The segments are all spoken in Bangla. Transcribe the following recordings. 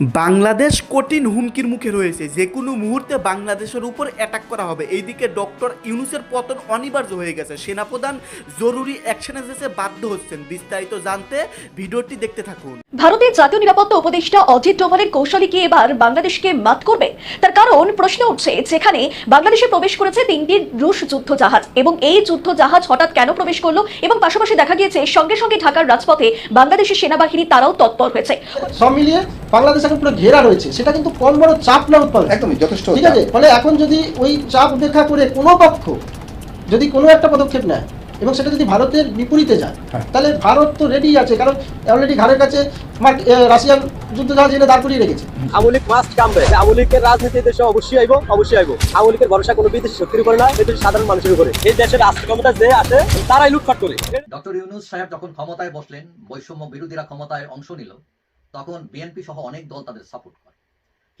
বাংলাদেশ কঠিন হুমকির মুখে রয়েছে। যে কোনো মুহূর্তে বাংলাদেশের উপর অ্যাটাক করা হবে। এইদিকে ডক্টর ইউনুসের পতন অনিবার্য হয়ে গেছে। সেনাপ্রধান জরুরি অ্যাকশনে যেতে বাধ্য হচ্ছেন। বিস্তারিত জানতে ভিডিওটি দেখতে থাকুন। ভারতের জাতীয় নিরাপত্তা উপদেষ্টা অজিত ডোভালের কৌশলী কি এবার বাংলাদেশকে মাত করবে? তার কারণ প্রশ্ন উঠছে যেখানে বাংলাদেশে প্রবেশ করেছে তিনটি রুশ যুদ্ধ জাহাজ এবং এই যুদ্ধ জাহাজ হঠাৎ কেন প্রবেশ করল এবং পাশাপাশি দেখা গিয়েছে সঙ্গে সঙ্গে ঢাকার রাজপথে বাংলাদেশের সেনাবাহিনী তারাও তৎপর হয়েছে। সব মিলিয়ে বাংলাদেশ এখন পুরো ঘেরা রয়েছে সেটা কিন্তু কম বড় চাপ না উৎপাদন। একদমই যথেষ্ট ঠিক আছে ফলে এখন যদি ওই চাপ উপেক্ষা করে কোনো পক্ষ যদি কোনো একটা পদক্ষেপ নেয় এবং সেটা যদি ভারতের বিপরীতে যায় হ্যাঁ। তাহলে ভারত তো রেডি আছে কারণ অলরেডি ঘাড়ের কাছে রাশিয়ান যুদ্ধ জাহাজ এনে দাঁড় করিয়ে রেখেছে। আমলিক মাস্ট কামবে আমলিকের রাজনীতি দেশে অবশ্যই আইব অবশ্যই আইব। আমলিকের ভরসা কোনো বিদেশি শক্তির উপরে না এদের সাধারণ মানুষের উপরে। এই দেশের রাষ্ট্র ক্ষমতা যে আসে তারাই লুটপাট করে। ডক্টর ইউনুস সাহেব যখন ক্ষমতায় বসলেন বৈষম্য বিরোধীরা ক্ষমতায় অংশ নিল। তখন বিএনপি সহ অনেক দল তাদের সাপোর্ট করে।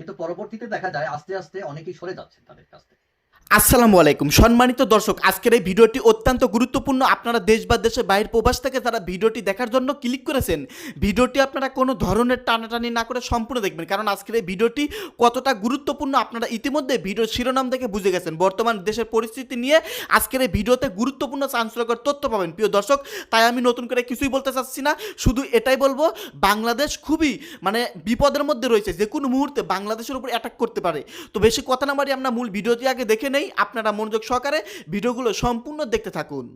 কিন্তু পরবর্তীতে দেখা যায় আস্তে আস্তে অনেকেই সরে যাচ্ছেন তাদের কাছ থেকে। আসসালামু আলাইকুম। সম্মানিত দর্শক, আজকের এই ভিডিওটি অত্যন্ত গুরুত্বপূর্ণ। আপনারা দেশ বা দেশের বাইরের প্রবাস থেকে যারা ভিডিওটি দেখার জন্য ক্লিক করেছেন, ভিডিওটি আপনারা কোনো ধরনের টানাটানি না করে সম্পূর্ণ দেখবেন। কারণ আজকের এই ভিডিওটি কতটা গুরুত্বপূর্ণ আপনারা ইতিমধ্যে ভিডিওর শিরোনাম দেখে বুঝে গেছেন। বর্তমান দেশের পরিস্থিতি নিয়ে আজকের এই ভিডিওতে গুরুত্বপূর্ণ চাঞ্চল্যকর তথ্য পাবেন। প্রিয় দর্শক, তাই আমি নতুন করে কিছুই বলতে চাচ্ছি না। শুধু এটাই বলব, বাংলাদেশ খুবই মানে বিপদের মধ্যে রয়েছে। যে কোনো মুহূর্তে বাংলাদেশের উপর অ্যাটাক করতে পারে। তো বেশি কথা না বাড়ি আমরা মূল ভিডিওটি আগে দেখে নেই। আপনারা মনোযোগ সহকারে ভিডিওগুলো সম্পূর্ণ দেখতে থাকুন।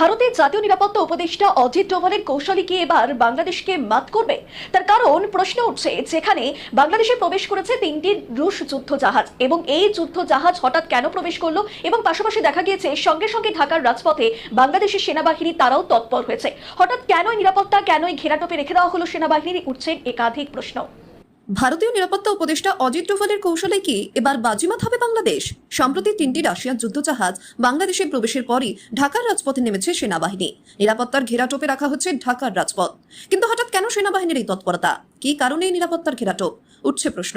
ভারতের জাতীয় নিরাপত্তা উপদেষ্টা অজিত ডোভালের কৌশলী কি এবার বাংলাদেশকে মাত করবে? তার কারণ প্রশ্ন উঠছে, যেখানে বাংলাদেশে প্রবেশ করেছে তিনটি রুশ যুদ্ধ জাহাজ এবং এই যুদ্ধ জাহাজ হঠাৎ কেন প্রবেশ করল এবং পাশাপাশি দেখা গিয়েছে, সঙ্গে সঙ্গে ঢাকার রাজপথে বাংলাদেশের সেনাবাহিনী তারাও তৎপর হয়েছে। হঠাৎ কেন এই নিরাপত্তা কেন এই ঘেরাটোপে রেখে দেওয়া হলো সেনাবাহিনীর, উঠছে একাধিক প্রশ্ন। ভারতীয় নিরাপত্তা উপদেষ্টা অজিত ডোভালের কৌশলে কি এবার বাজিমাত হবে বাংলাদেশ? সম্প্রতি তিনটি রাশিয়ান যুদ্ধজাহাজ বাংলাদেশে প্রবেশের পরই ঢাকার রাজপথে নেমেছে সেনাবাহিনী। নিরাপত্তার ঘেরাটোপে রাখা হচ্ছে ঢাকার রাজপথ। কিন্তু হঠাৎ কেন সেনাবাহিনীর এই তৎপরতা? কি কারণে নিরাপত্তার ঘেরাটোপ? উঠছে প্রশ্ন।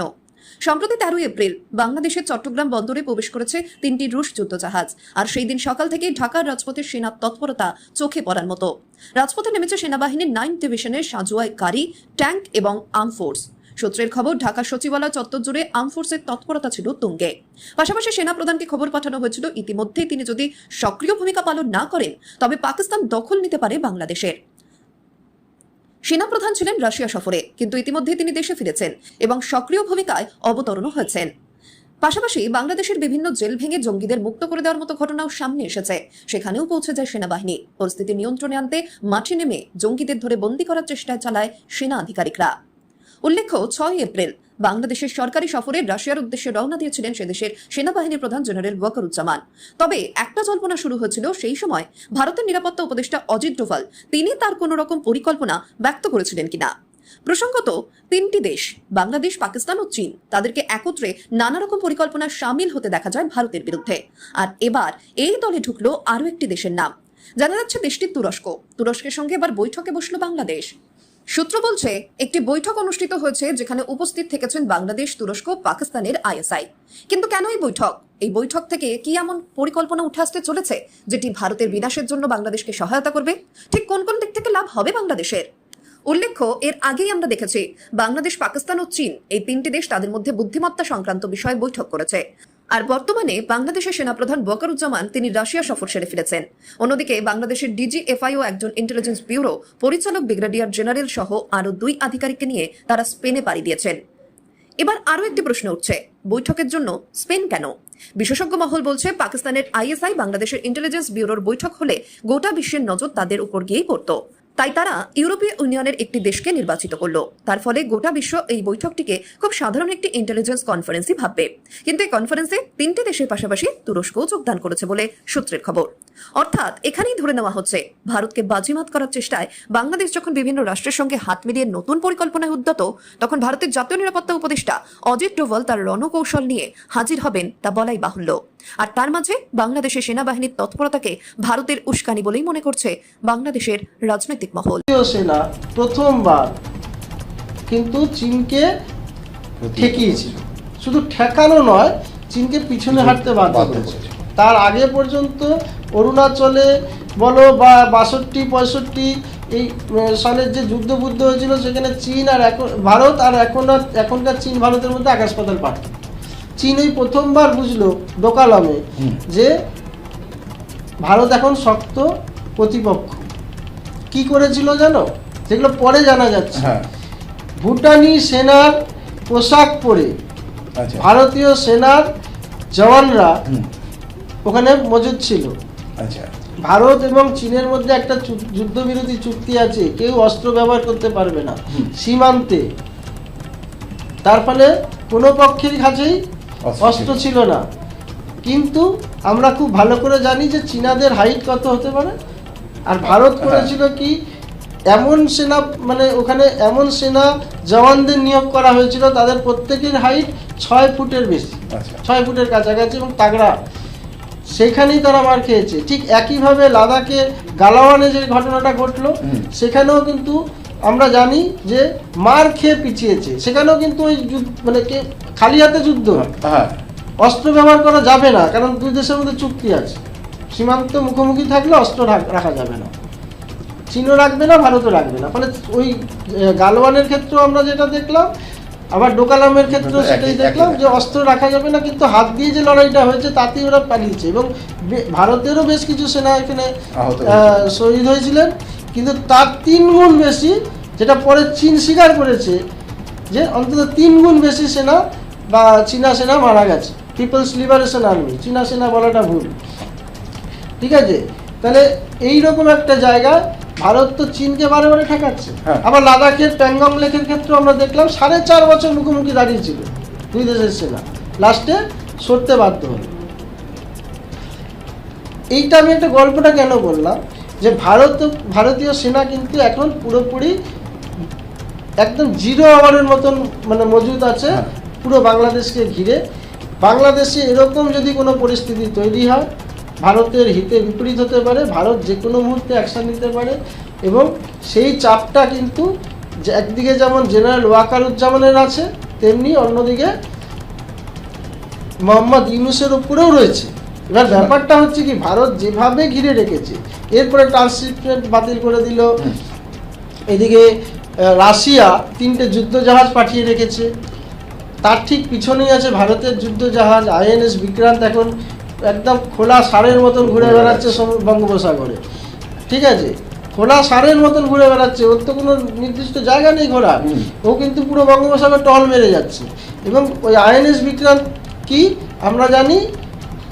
সম্প্রতি তেরোই এপ্রিল বাংলাদেশের চট্টগ্রাম বন্দরে প্রবেশ করেছে তিনটি রুশ যুদ্ধজাহাজ। আর সেই দিন সকাল থেকেই ঢাকার রাজপথের সেনার তৎপরতা চোখে পড়ার মতো। রাজপথে নেমেছে সেনাবাহিনীর নাইন ডিভিশনের সাজোয়ায় গাড়ি, ট্যাঙ্ক এবং আর্ম ফোর্স। সূত্রের খবর, ঢাকা সচিবালয় চত্বর জুড়ে আর্ম ফোর্সের তৎপরতা ছিল তুঙ্গে। পাশাপাশি সেনাপ্রধানকে খবর পাঠানো হয়েছিল ইতিমধ্যেই তিনি যদি সক্রিয় ভূমিকা পালন না করেন, তবে পাকিস্তান দখল নিতে পারে বাংলাদেশের। সেনাপ্রধান ছিলেন রাশিয়া সফরে, কিন্তু ইতিমধ্যেই তিনি দেশে ফিরেছেন এবং সক্রিয় ভূমিকায় অবতরণও হয়েছেন। পাশাপাশি বাংলাদেশের বিভিন্ন জেল ভেঙে জঙ্গিদের মুক্ত করে দেওয়ার মতো ঘটনাও সামনে এসেছে। সেখানেও পৌঁছে যায় সেনাবাহিনী। পরিস্থিতি নিয়ন্ত্রণে আনতে মাঠে নেমে জঙ্গিদের ধরে বন্দী করার চেষ্টা চালায় সেনা আধিকারিকরা। উল্লেখ্য ছয় এপ্রিল বাংলাদেশের সরকারি সফরে রাশিয়ার উদ্দেশ্যে রওনা দিয়েছিলেন সেদেশের সেনাবাহিনীর প্রধান জেনারেল ওয়াকারুজ্জামান। তবে একটা জল্পনা শুরু হয়েছিল, সেই সময় ভারতের নিরাপত্তা উপদেষ্টা অজিত ডোভাল, তিনি তার কোনো রকম পরিকল্পনা ব্যক্ত করেছিলেন কিনা? প্রসঙ্গত, তিনটি দেশ, বাংলাদেশ, পাকিস্তান ও চীন, তাদেরকে একত্রে নানা রকম পরিকল্পনার সামিল হতে দেখা যায় ভারতের বিরুদ্ধে। আর এবার এই দলে ঢুকলো আরও একটি দেশের নাম। জানা যাচ্ছে, দেশটি তুরস্ক। তুরস্কের সঙ্গে এবার বৈঠকে বসল বাংলাদেশ। সূত্র বলছে, একটি বৈঠক অনুষ্ঠিত হয়েছে যেখানে উপস্থিত থেকেছেন বাংলাদেশ, তুরস্ক, পাকিস্তানের আইএসআই। কিন্তু কেন এই বৈঠক? এই বৈঠক থেকে কি এমন পরিকল্পনা উঠে আসতে চলেছে যেটি ভারতের বিনাশের জন্য বাংলাদেশকে সহায়তা করবে? ঠিক কোন কোন দিক থেকে লাভ হবে বাংলাদেশের? উল্লেখ্য, এর আগেই আমরা দেখেছি, বাংলাদেশ, পাকিস্তান ও চীন এই তিনটি দেশ তাদের মধ্যে বুদ্ধিমত্তা সংক্রান্ত বিষয়ে বৈঠক করেছে। আর বর্তমানে বাংলাদেশের সেনাপ্রধান বকারুজ্জামান তিনি রাশিয়া সফর সেরে ফিরেছেন। অন্যদিকে বাংলাদেশের ডিজিএফআইও একজন ইন্টেলিজেন্স ব্যুরো, পরিচালক ব্রিগেডিয়ার জেনারেল সহ আরও দুই আধিকারিককে নিয়ে তারা স্পেনে পাড়ি দিয়েছেন। এবার আরও একটি প্রশ্ন উঠছে, বৈঠকের জন্য স্পেন কেন? বিশেষজ্ঞ মহল বলছে, পাকিস্তানের আইএসআই বাংলাদেশের ইন্টেলিজেন্স ব্যুরোর বৈঠক হলে গোটা বিশ্বের নজর তাদের উপর গিয়েই পড়তো। তাই তারা ইউরোপীয় ইউনিয়নের একটি দেশকে নির্বাচিত করল। তার ফলে গোটা বিশ্ব এই বৈঠকটিকে খুব সাধারণ একটি ইন্টেলিজেন্স কনফারেন্সই ভাববে। কিন্তু এই কনফারেন্সে তিনটি দেশের পাশাপাশি তুরস্কও যোগদান করেছে বলে সূত্রের খবর। অর্থাৎ এখানেই ধরে নেওয়া হচ্ছে, ভারতকে বাজিমাত করার চেষ্টায় বাংলাদেশ যখন বিভিন্ন রাষ্ট্রের সঙ্গে হাত মিলিয়ে নতুন পরিকল্পনায় উদ্যত, তখন ভারতের জাতীয় নিরাপত্তা উপদেষ্টা অজিত ডোভাল তার রণকৌশল নিয়ে হাজির হবেন তা বলাই বাহুল্য। আর তার মাঝে বাংলাদেশের সেনাবাহিনীর তৎপরতাকে ভারতের উস্কানি বলেই মনে করছে বাংলাদেশের রাজনৈতিক মহল। সেনা প্রথমবার কিন্তু চীনকে ঠেকিয়েছিল। শুধু ঠেকানো নয় চীনকে পিছনে হাঁটতে বাধ্য করেছে। তার আগে পর্যন্ত অরুণাচলে বলো বা বাষট্টি পঁয়ষট্টি এই সালের যে যুদ্ধ বুদ্ধ হয়েছিল সেখানে চীন আর এখন ভারত আর এখন এখনকার চীন ভারতের মধ্যে আকাশ পাতাল পার্থক্য। চীন এই প্রথমবার বুঝলো ডোকালামে যে ভারত এখন শক্ত প্রতিপক্ষ। কি করেছিল জানো? সেগুলো পরে জানা যাচ্ছে। হ্যাঁ। ভুটানি সেনার পোশাক পরে আচ্ছা। ভারতীয় সেনার জওয়ানরা ওখানে মজুদ ছিল। আচ্ছা। ভারত এবং চীনের মধ্যে একটা যুদ্ধবিরোধী চুক্তি আছে। কেউ অস্ত্র ব্যবহার করতে পারবে না। সীমান্তে। তার ফলে কোনো পক্ষের কাছেই অস্ত্র। ছিল। না। কিন্তু আমরা খুব ভালো করে জানি যে চীনাদের হাইট কত হতে পারে। আর ভারত হ্যাঁ। করেছিল কি এমন সেনা মানে ওখানে এমন সেনা জওয়ানদের নিয়োগ করা হয়েছিল তাদের প্রত্যেকের হাইট ছয় ফুটের বেশি। আচ্ছা। ছয় ফুটের কাছাকাছি এবং তাগড়া। সেখানেই তারা মার খেয়েছে। ঠিক একইভাবে লাদাখে গালাওয়ানে যে ঘটনাটা ঘটলো সেখানেও কিন্তু আমরা জানি যে মার খেয়ে পিছিয়েছে। সেখানেও কিন্তু ওই মানে খালি হাতে যুদ্ধ। হ্যাঁ অস্ত্র ব্যবহার করা যাবে না কারণ দুই দেশের মধ্যে চুক্তি আছে। সীমান্ত মুখোমুখি থাকলে অস্ত্র রাখা যাবে না। চীনও রাখবে না ভারতও রাখবে না। ফলে ওই গালওয়ানের ক্ষেত্রেও আমরা যেটা দেখলাম আবার ডোকালামের ক্ষেত্রেও সেটাই দেখলাম যে অস্ত্র রাখা যাবে না কিন্তু হাত দিয়ে যে লড়াইটা হয়েছে তাতেই ওরা পালিয়েছে। এবং ভারতেরও বেশ কিছু সেনা এখানে আহ, শহীদ হয়েছিলেন। কিন্তু তার তিন গুণ বেশি যেটা পরে চীন স্বীকার করেছে যে অন্তত তিন গুণ বেশি সেনা বা চীনা সেনা মারা গেছে। পিপলস লিবারেশন আর্মি চীনা সেনা বলাটা ভুল। ঠিক আছে? তাহলে এই রকম একটা জায়গা ভারত তো চীনকে বারে বারে ঠেকাচ্ছে। হ্যাঁ। আবার লাদাখের প্যাংগং লেকের ক্ষেত্রে আমরা দেখলাম সাড়ে চার বছর মুখোমুখি দাঁড়িয়েছিল দুই দেশের সেনা। লাস্টে সরতে বাধ্য হলো। এইটা আমি একটা গল্পটা কেন বললাম? যে ভারত ভারতীয় সেনা কিন্তু এখন পুরোপুরি একদম জিরো আওয়ারের মতন মানে মজুদ আছে হ্যাঁ। পুরো বাংলাদেশকে ঘিরে বাংলাদেশে এরকম যদি কোনো পরিস্থিতি তৈরি হয় ভারতের হিতে বিপরীত হতে পারে ভারত যে কোনো মুহূর্তে অ্যাকশন নিতে পারে এবং সেই চাপটা কিন্তু যে একদিকে যেমন জেনারেল ওয়াকারুজ্জামানের আছে তেমনি অন্যদিকে মোহাম্মদ ইউনুসের উপরেও রয়েছে এবার ব্যাপারটা হচ্ছে কি ভারত যেভাবে ঘিরে রেখেছে এরপরে ট্রান্সশিপমেন্ট বাতিল করে দিল। এদিকে রাশিয়া তিনটে যুদ্ধ জাহাজ পাঠিয়ে রেখেছে। তার ঠিক পিছনেই আছে ভারতের যুদ্ধ জাহাজ আইএনএস বিক্রান্ত এখন একদম খোলা সারের মতন ঘুরে বেড়াচ্ছে বঙ্গোপসাগরে। ঠিক আছে? খোলা সারের মতন ঘুরে বেড়াচ্ছে ওর তো কোনো নির্দিষ্ট জায়গা নেই ঘোরা ও কিন্তু পুরো বঙ্গোপসাগর টল মেরে যাচ্ছে। এবং ওই আইএনএস বিক্রান্ত কি? আমরা জানি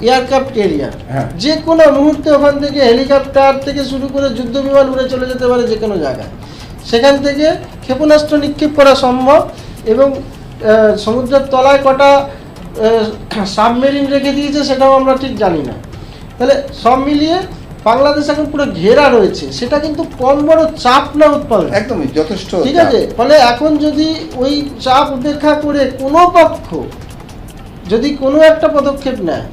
এয়ারক্রাফট এরিয়া হ্যাঁ। যে কোনো মুহূর্তে ওখান থেকে হেলিকপ্টার থেকে শুরু করে যুদ্ধ বিমান উড়ে চলে যেতে পারে যে কোনো জায়গায়। সেখান থেকে ক্ষেপণাস্ত্র নিক্ষেপ করা সম্ভব এবং সমুদ্রের তলায় কটা সাবমেরিন রেখে দিয়েছে সেটাও আমরা ঠিক জানি না। তাহলে সব মিলিয়ে বাংলাদেশ এখন পুরো ঘেরা রয়েছে। সেটা কিন্তু কম বড় চাপ না উৎপাদন। একদমই যথেষ্ট ঠিক আছে? ফলে এখন যদি ওই চাপ উপেক্ষা করে কোনো পক্ষ যদি কোনো একটা পদক্ষেপ নেয়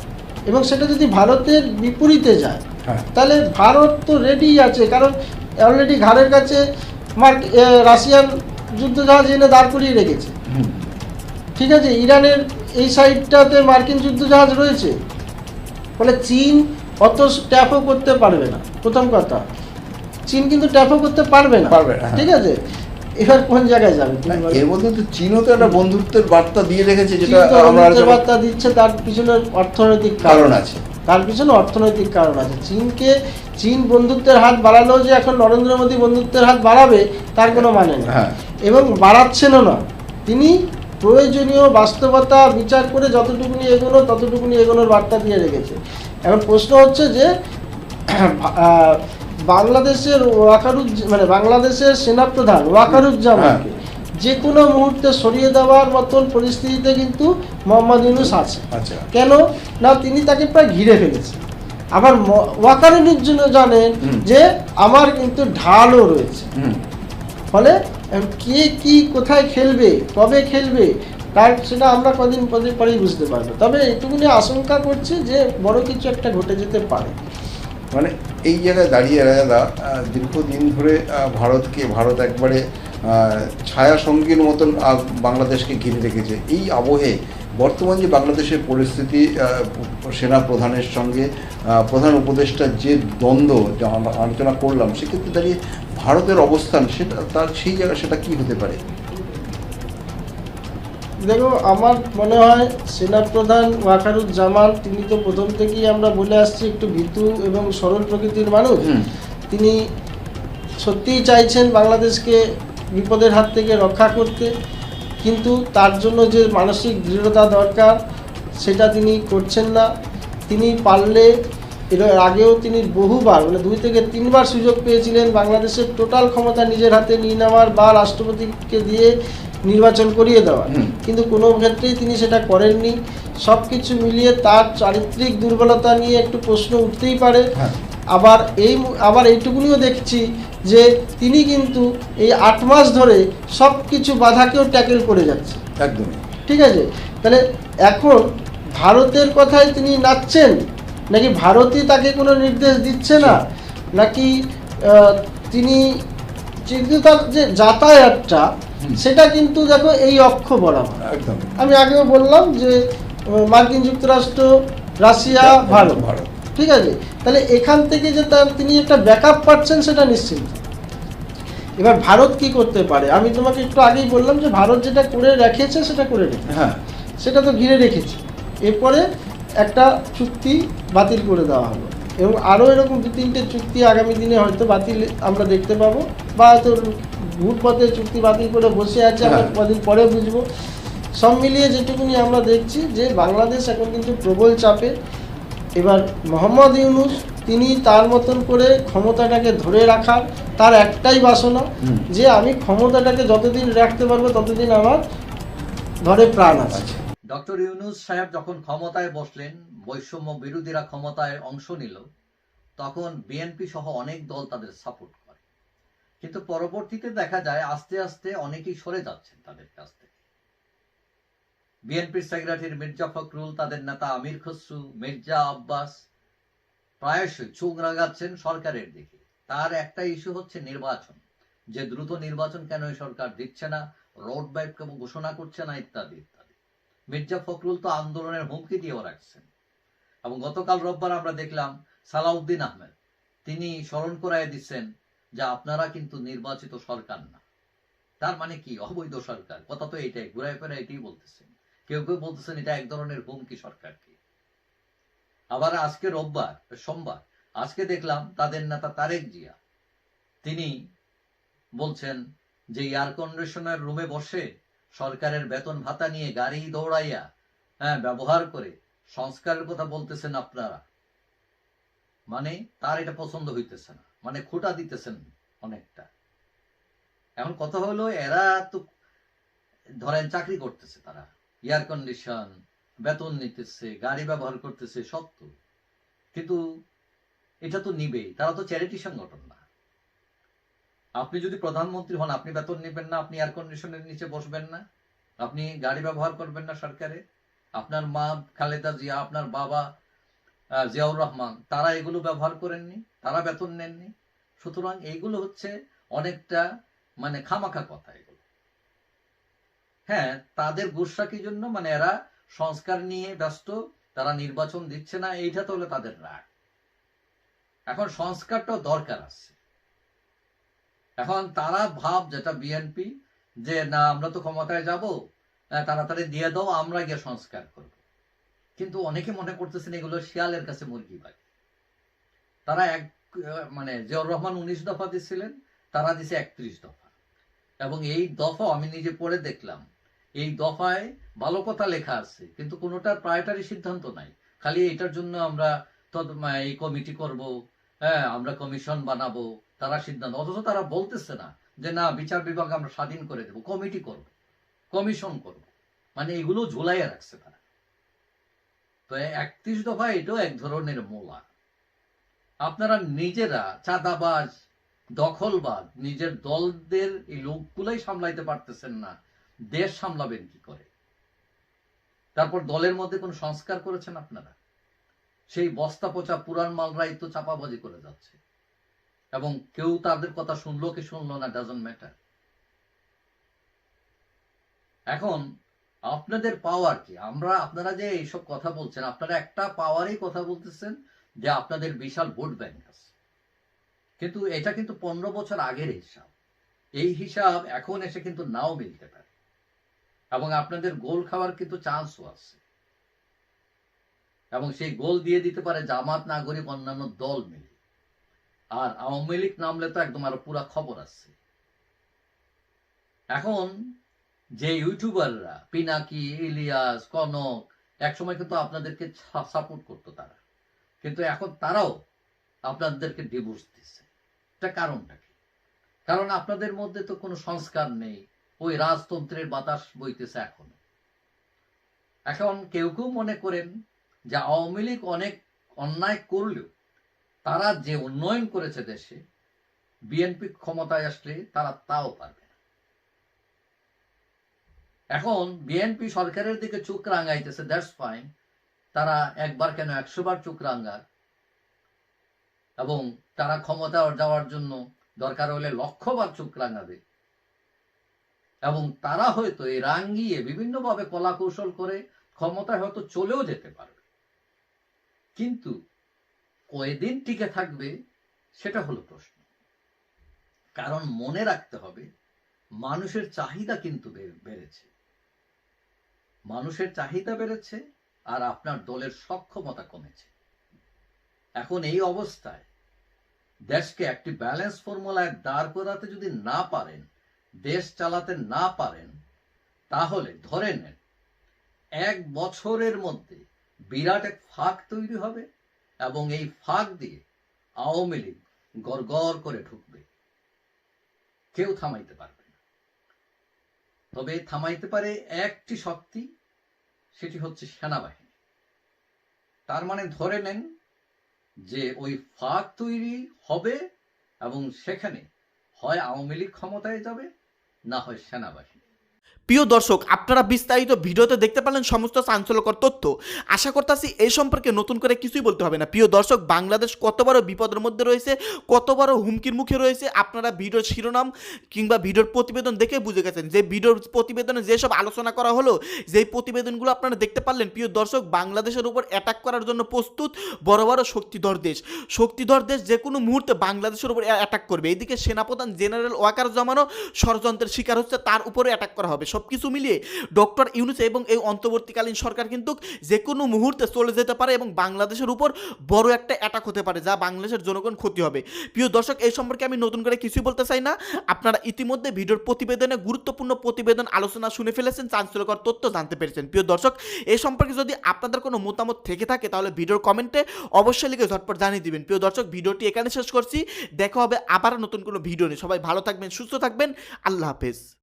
এবং সেটা যদি ভারতের বিপরীতে যায় হ্যাঁ। তাহলে ভারত তো রেডি আছে কারণ অলরেডি ঘাড়ের কাছে রাশিয়ান যুদ্ধজাহাজ এনে দাঁড় করিয়ে রেখেছে। ঠিক আছে ইরানের এই সাইডটাতে মার্কিন যুদ্ধজাহাজ রয়েছে। ফলে চীন অত ট্যাপও করতে পারবে না। প্রথম কথা চীন কিন্তু ট্যাপও করতে পারবে না। পারবে না, হ্যাঁ। ঠিক আছে? এবার কোন জায়গায় যাবে? এর মধ্যে তো চীনও তো একটা বন্ধুত্বের বার্তা দিয়ে রেখেছে যেটা আমরা বার্তা দিচ্ছে তার পিছনে অর্থনৈতিক কারণ আছে। তার পিছনে অর্থনৈতিক কারণ আছে। চীনকে চীন বন্ধুত্বের হাত বাড়ালেও যে এখন নরেন্দ্র মোদী বন্ধুত্বের হাত বাড়াবে তার কোনো মানে নেই। হ্যাঁ। এবং বাড়াচ্ছেনও না। তিনি প্রয়োজনীয় বাস্তবতা বিচার করে যতটুকুনি এগোনো ততটুকুনি এগোনোর বার্তা দিয়ে রেখেছে। এখন প্রশ্ন হচ্ছে যে বাংলাদেশের ওয়াকারুজ মানে বাংলাদেশের সেনাপ্রধান ওয়াকারুজ্জামানকে যে কোনো মুহূর্তে সরিয়ে দেওয়ার মতন পরিস্থিতিতে কিন্তু মোহাম্মদ ইউনুস আছে। আচ্ছা। কেন? না তিনি তাকে প্রায় ঘিরে ফেলেছেন। আবার ওয়াকারুনের জন্য জানেন যে আমার কিন্তু ঢালও রয়েছে। ফলে কে কি কোথায় খেলবে কবে খেলবে তার সেটা আমরা কদিন কদিন পরেই বুঝতে পারব। তবে এটুকুনি আশঙ্কা করছি যে বড় কিছু একটা ঘটে যেতে পারে। মানে এই জায়গায় দাঁড়িয়ে রাজা দীর্ঘদিন ধরে ভারতকে, ভারত একবারে ছায়া সঙ্গীর মতন বাংলাদেশকে ঘিরে রেখেছে। এই আবহে বর্তমান যে বাংলাদেশের পরিস্থিতি সেনা প্রধানের সঙ্গে প্রধান উপদেষ্টার যে দ্বন্দ্ব যা আলোচনা করলাম, সেক্ষেত্রে দাঁড়িয়ে ভারতের অবস্থান, সেটা, তার সেই জায়গা সেটা কি হতে পারে? দেখো আমার মনে হয় সেনাপ্রধান ওয়াকারুজ্জামান তিনি তো প্রথম থেকেই আমরা বলে আসছি একটু ভীতু এবং সরল প্রকৃতির মানুষ। তিনি সত্যিই চাইছেন বাংলাদেশকে বিপদের হাত থেকে রক্ষা করতে কিন্তু তার জন্য যে মানসিক দৃঢ়তা দরকার সেটা তিনি করছেন না। তিনি পারলে এর আগেও তিনি বহুবার মানে দুই থেকে তিনবার সুযোগ পেয়েছিলেন বাংলাদেশের টোটাল ক্ষমতা নিজের হাতে নিয়ে নেওয়ার বা রাষ্ট্রপতিকে দিয়ে নির্বাচন করিয়ে দেওয়া। কিন্তু কোনো ক্ষেত্রেই তিনি সেটা করেননি। সব কিছু মিলিয়ে তার চারিত্রিক দুর্বলতা নিয়ে একটু প্রশ্ন উঠতেই পারে। হ্যাঁ। আবার এই আবার এইটুকুনিও দেখছি যে তিনি কিন্তু এই আট মাস ধরে সব কিছু বাধাকেও ট্যাকেল করে যাচ্ছে। একদম ঠিক আছে? তাহলে এখন ভারতের কথায় তিনি নাচছেন? নাকি ভারতই তাকে কোনো নির্দেশ দিচ্ছে না? নাকি তিনি কিন্তু তার যে যাতায়াতটা। সেটা কিন্তু দেখো এই অক্ষ বরাবর। একদমই আমি আগেও বললাম যে মার্কিন যুক্তরাষ্ট্র রাশিয়া ভারত। ভারত। ঠিক আছে? তাহলে এখান থেকে যে তার তিনি একটা ব্যাকআপ পাচ্ছেন সেটা নিশ্চিন্ত। এবার ভারত কি করতে পারে? আমি তোমাকে একটু আগেই বললাম যে ভারত যেটা করে রেখেছে সেটা করে রেখেছে। হ্যাঁ। সেটা তো ঘিরে রেখেছে। এরপরে একটা চুক্তি বাতিল করে দেওয়া হলো। এবং আরও এরকম দু তিনটে চুক্তি আগামী দিনে হয়তো বাতিল আমরা দেখতে পাবো। বা হয়তো ভূটপথে চুক্তি বাতিল করে বসে আছে আমরা হ্যাঁ। কদিন পরে বুঝব। সব মিলিয়ে যেটুকুনি আমরা দেখছি যে বাংলাদেশ এখন কিন্তু প্রবল চাপে। এবার মোহাম্মদ ইউনুস তিনি তার মতন করে ক্ষমতাটাকে ধরে রাখার তার একটাই বাসনা যে আমি ক্ষমতাটাকে যতদিন রাখতে পারব ততদিন আমার ঘরে প্রাণ আছে। ডক্টর ইউনুস সাহেব যখন ক্ষমতায় বসলেন, বৈষম্য বিরোধীরা ক্ষমতায় অংশ নিল, তখন বিএনপি সহ অনেক দল তাদের সাপোর্ট করে। কিন্তু পরবর্তীতে দেখা যায়, আস্তে আস্তে অনেকেই সরে যাচ্ছেন তাদের কাছ থেকে। বিএনপির সেক্রেটারি মির্জা ফখরুল, তাদের নেতা আমির খসরু, মির্জা আব্বাস প্রায়শই চোখ রাগাচ্ছেন সরকারের দিকে। তার একটা ইস্যু হচ্ছে নির্বাচন। যে দ্রুত নির্বাচন কেন সরকার দিচ্ছে না, রোড ম্যাপ ঘোষণা করছে না ইত্যাদি ইত্যাদি। মির্জা ফখরুল তো আন্দোলনের হুমকি দিয়েও রাখছেন। এবং গতকাল রোববার আমরা দেখলাম সালাউদ্দিন আহমেদ, তিনি স্মরণ করায় দিচ্ছেন যে আপনারা কিন্তু নির্বাচিত সরকার না। তার মানে কি? অবৈধ সরকার। কথা তো এটাই ঘুরায় ফেরা এটাই বলতেছেন। কেউ কেউ বলতেছেন এটা এক ধরনের হুমকি সরকারকে। আবার আজকে রোববার, সোমবার, আজকে দেখলাম তাদের নেতা তারেক জিয়া, তিনি বলছেন যে এয়ার কন্ডিশনার রুমে বসে সরকারের বেতন ভাতা নিয়ে গাড়ি দৌড়াইয়া হ্যাঁ ব্যবহার করে সংস্কারের কথা বলতেছেন আপনারা। মানে তার এটা পছন্দ হইতেছে না মানে খোটা দিতেছেন অনেকটা। এখন কথা হলো, এরা তো ধরেন চাকরি করতেছে তারা এয়ার কন্ডিশন বেতন নিতেছে, গাড়ি ব্যবহার করতেছে সত্য কিন্তু এটা তো নিবেই, তারা তো চ্যারিটি সংগঠন না। আপনি যদি প্রধানমন্ত্রী হন, আপনি বেতন নেবেন না, আপনি এয়ার কন্ডিশনের নিচে বসবেন না, আপনি গাড়ি ব্যবহার করবেন না সরকারে, আপনার মা খালেদা জিয়া, আপনার বাবা জিয়াউর রহমান, তারা এগুলো ব্যবহার করেননি, তারা বেতন নেননি। সুতরাং এইগুলো হচ্ছে অনেকটা মানে খামাখা কথা এগুলো। হ্যাঁ তাদের গুসা কি জন্য মানে এরা সংস্কার নিয়ে ব্যস্ত, তারা নির্বাচন দিচ্ছে না, এইটা তো হলো তাদের রাগ। এখন সংস্কারটাও দরকার আছে। এখন তারা ভাব যেটা বিএনপি যে না, আমরা তো ক্ষমতায় যাব তাড়াতাড়ি দিয়ে দাও, আমরা গিয়ে সংস্কার করব। কিন্তু অনেকে মনে করতেছেন এগুলো শিয়ালের কাছে মুরগি পায় তারা এক মানে জিয়াউর রহমান উনিশ দফা দিছিলেন, তারা দিছে একত্রিশ দফা। এবং এই দফা আমি নিজে পড়ে দেখলাম, এই দফায় ভালো কথা লেখা আছে, কিন্তু কোনোটার প্রায়টারি সিদ্ধান্ত নাই। খালি এটার জন্য আমরা এই কমিটি করব হ্যাঁ আমরা কমিশন বানাবো তারা সিদ্ধান্ত, অথচ তারা বলতেছে না যে না, বিচার বিভাগ আমরা স্বাধীন করে দেব, কমিটি করব, কমিশন করব। মানে এগুলো ঝুলাইয়া রাখছে তারা। তো একত্রিশ দফা এটাও এক ধরনের মোলা। আপনারা নিজেরা চাঁদাবাজ, দখলবাজ, নিজের দলদের এই লোকগুলাই সামলাইতে পারতেছেন না, দেশ সামলাবেন কি করে? তারপর দলের মধ্যে কোন সংস্কার করেছেন আপনারা? সেই বস্তা পচা পুরান মালরাই তো চাপাবাজি করে যাচ্ছে। এবং কেউ তাদের কথা শুনলো কি শুনলো না ডাজন্ট ম্যাটার এখন, আপনাদের পাওয়ার কি? আমরা, আপনারা যে এইসব কথা বলছেন, আপনারা একটা পাওয়ারই কথা বলতেছেন যে আপনাদের বিশাল ভোট ব্যাংক আছে। কিন্তু এটা কিন্তু পনেরো বছর আগের হিসাব। এই হিসাব এখন এসে কিন্তু নাও মিলতে পারে। এবং আপনাদের গোল খাওয়ার কিন্তু চান্সও আছে। এবং সেই গোল দিয়ে দিতে পারে জামাত, নাগরিক, অন্যান্য দল মিলে। আর আওয়ামী লীগ নামলে তো একদম আরও পুরা খবর আছে। এখন যে ইউটিউবাররা, পিনাকি, ইলিয়াস, কনক, একসময় কিন্তু আপনাদেরকে সাপোর্ট করতো তারা। কিন্তু এখন তারাও আপনাদেরকে ডিভোর্স দিচ্ছে এটা কারণটা কি? কারণ আপনাদের মধ্যে তো কোনো সংস্কার নেই। ওই রাজতন্ত্রের বাতাস বইতেছে এখন। এখন কেউ কেউ মনে করেন যে আওয়ামী লীগ অনেক অন্যায় করলেও তারা যে উন্নয়ন করেছে দেশে বিএনপি ক্ষমতায় আসলে তারা তাও পারবে না। এখন বিএনপি সরকারের দিকে চোখ রাঙাইতেছে দ্যাটস ফাইন তারা একবার কেন একশো বার চোখ রাঙ্গার এবং তারা ক্ষমতা যাওয়ার জন্য দরকার হলে লক্ষবার চোখ রাঙাবে। এবং তারা হয়তো এই রাঙ্গিয়ে বিভিন্নভাবে কলা কৌশল করে ক্ষমতায় হয়তো চলেও যেতে পারবে। কিন্তু কয়দিন টিকে থাকবে সেটা হলো প্রশ্ন। কারণ মনে রাখতে হবে, মানুষের চাহিদা কিন্তু বেড়েছে। মানুষের চাহিদা বেড়েছে আর আপনার দলের সক্ষমতা কমেছে। এখন এই অবস্থায় দেশকে একটি ব্যালেন্স ফর্মুলায় দাঁড় করাতে যদি না পারেন, দেশ চালাতে না পারেন, তাহলে ধরে নেন, এক বছরের মধ্যে বিরাট এক ফাঁক তৈরি হবে। এবং এই ফাঁক দিয়ে আওয়ামী লীগ গড় করে ঢুকবে। কেউ থামাইতে পারবে না। তবে থামাইতে পারে একটি শক্তি, সেটি হচ্ছে সেনাবাহিনী। তার মানে ধরে নেন যে ওই ফাঁক তৈরি হবে এবং সেখানে হয় আওয়ামী লীগ ক্ষমতায় যাবে, না হয় সেনাবাহিনী। প্রিয় দর্শক, আপনারা বিস্তারিত ভিডিওতে দেখতে পারলেন সমস্ত চাঞ্চল্যকর তথ্য। আশা করতেছি এই সম্পর্কে নতুন করে কিছুই বলতে হবে না। প্রিয় দর্শক, বাংলাদেশ কত বড় বিপদের মধ্যে রয়েছে, কত বড় হুমকির মুখে রয়েছে, আপনারা ভিডিওর শিরোনাম কিংবা ভিডিওর প্রতিবেদন দেখে বুঝে গেছেন। যে ভিডিওর প্রতিবেদনে যেসব আলোচনা করা হলো, যেই প্রতিবেদনগুলো আপনারা দেখতে পারলেন, প্রিয় দর্শক, বাংলাদেশের উপর অ্যাটাক করার জন্য প্রস্তুত বড় বড় শক্তিধর দেশ। শক্তিধর দেশ যে কোনো মুহূর্তে বাংলাদেশের উপর অ্যাটাক করবে। এইদিকে সেনাপ্রধান জেনারেল ওয়াকার জামানও ষড়যন্ত্রের শিকার হচ্ছে, তার উপরে অ্যাটাক করা হবে। সব কিছু মিলিয়ে ডক্টর ইউনুস এবং এই অন্তর্বর্তীকালীন সরকার কিন্তু যে কোনো মুহূর্তে চলে যেতে পারে এবং বাংলাদেশের উপর বড় একটা অ্যাটাক হতে পারে, যা বাংলাদেশের জনগণ ক্ষতি হবে। প্রিয় দর্শক, এই সম্পর্কে আমি নতুন করে কিছুই বলতে চাই না। আপনারা ইতিমধ্যে ভিডিওর প্রতিবেদনে গুরুত্বপূর্ণ প্রতিবেদন, আলোচনা শুনে ফেলেছেন, চাঞ্চল্যকর তথ্য জানতে পেরেছেন। প্রিয় দর্শক, এই সম্পর্কে যদি আপনাদের কোনো মতামত থেকে থাকে, তাহলে ভিডিওর কমেন্টে অবশ্যই লিখে ঝটপট জানিয়ে দিবেন। প্রিয় দর্শক, ভিডিওটি এখানে শেষ করছি। দেখা হবে আবার নতুন কোনো ভিডিও নিয়ে। সবাই ভালো থাকবেন, সুস্থ থাকবেন। আল্লাহ হাফেজ।